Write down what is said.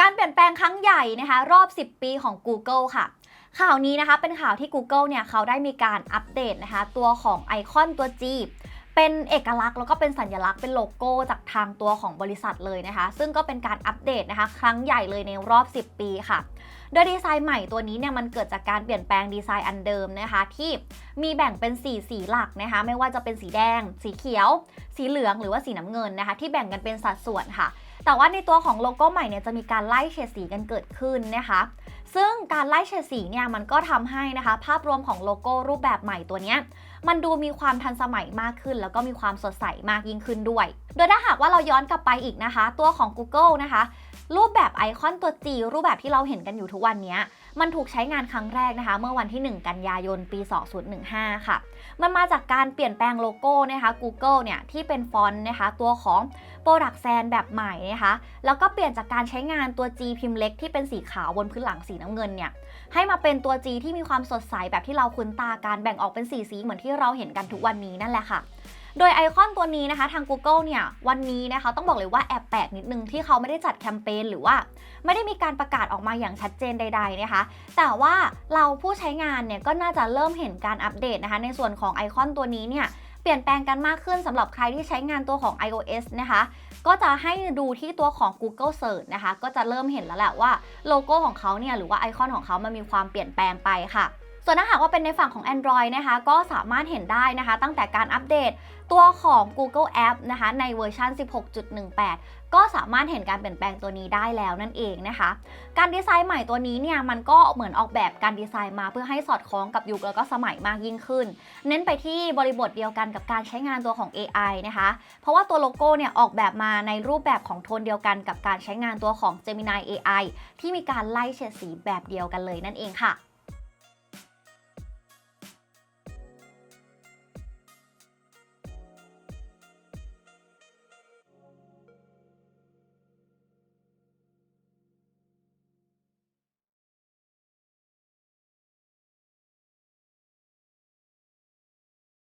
การเปลี่ยนแปลงครั้งใหญ่นะคะ รอบ 10 ปีของ Google ค่ะ ข่าวนี้นะคะเป็นข่าวที่ Google เนี่ยเขาได้มีการอัปเดตนะคะ ตัวของไอคอนตัว G เป็นเอกลักษณ์แล้วก็เป็นสัญลักษณ์เป็นโลโก้จากทางตัวของบริษัทเลยนะคะ ซึ่งก็เป็นการอัปเดตนะคะ ครั้งใหญ่เลยในรอบ 10 ปีค่ะ โดยดีไซน์ใหม่ตัวนี้เนี่ยมันเกิดจากการเปลี่ยนแปลงดีไซน์อันเดิมนะคะ ที่มีแบ่งเป็น 4 สีหลักนะคะ ไม่ว่าจะเป็นสีแดง สีเขียว สีเหลืองหรือว่าสีน้ำเงินนะคะ ที่แบ่งกันเป็นสัดส่วนค่ะ แต่ว่าในตัวของโลโก้ใหม่เนี่ยจะมีการไล่เฉดสีกันเกิดขึ้นนะคะ ซึ่งการไล่เฉดสีเนี่ยมันก็ทำให้นะคะ ภาพรวมของโลโก้รูปแบบใหม่ตัวเนี้ยมันดูมีความทันสมัยมากขึ้น แล้วก็มีความสดใสมากยิ่งขึ้นด้วย โดยถ้าหากว่าเราย้อนกลับไปอีกนะคะ ตัวของ Google นะคะ รูปแบบไอคอนตัว G รูปแบบที่เราเห็นกันอยู่ทุกวันนี้มันถูกใช้งานครั้งแรกนะคะ เมื่อวันที่ 1 กันยายนปี 2015 ค่ะ มันมาจากการเปลี่ยนแปลงโลโก้นะคะ Google เนี่ยที่เป็นฟอนต์นะคะ ตัวของ Product s a n แบบใหม่นะคะ แล้วก็เปลี่ยนจากการใช้งานตัว G พิมพ์เล็กที่เป็นสีขาวบนพื้นหลังสีน้ำเงินเนี่ยให้มาเป็นตัว G ที่มีความสดใสแบบที่เราคุ้นตาการแบ่งออกเป็นสีสีเหมือนที่เราเห็นกันทุกวันนี้นั่นแหละค่ะ โดยไอคอนตัวนี้นะคะทาง Google เนี่ยวันนี้นะคะต้องบอกเลยว่าแอบแปลกนิดนึงที่เขาไม่ได้จัดแคมเปญหรือว่า ไม่ได้มีการประกาศออกมาอย่างชัดเจนใด ๆนะคะ แต่ว่าเราผู้ใช้งานเนี่ยก็น่าจะเริ่มเห็นการอัปเดตนะคะในส่วนของไอคอนตัวนี้เนี่ยเปลี่ยนแปลงกันมากขึ้นสำหรับใครที่ใช้งานตัวของ iOS นะคะ ก็จะให้ดูที่ตัวของ Google Search นะคะ ก็จะเริ่มเห็นแล้วแหละว่าโลโก้ของเขาเนี่ยหรือว่าไอคอนของเขามันมีความเปลี่ยนแปลงไปค่ะ ส่วนถ้าหากว่าเป็นในฝั่งของ Android นะคะ ก็สามารถเห็นได้นะคะ ตั้งแต่การอัปเดตตัวของ Google App นะคะ ในเวอร์ชัน 16.18 ก็สามารถเห็นการเปลี่ยนแปลงตัวนี้ได้แล้วนั่นเองนะคะ การดีไซน์ใหม่ตัวนี้เนี่ย มันก็เหมือนออกแบบการดีไซน์มาเพื่อให้สอดคล้องกับยุคแล้วก็สมัยมากยิ่งขึ้น เน้นไปที่บริบทเดียวกันกับการใช้งานตัวของ AI นะคะ เพราะว่าตัวโลโก้เนี่ยออกแบบมาในรูปแบบของโทนเดียวกันกับการใช้งานตัวของ Gemini AI ที่มีการไล่เฉดสีแบบเดียวกันเลยนั่นเองค่ะ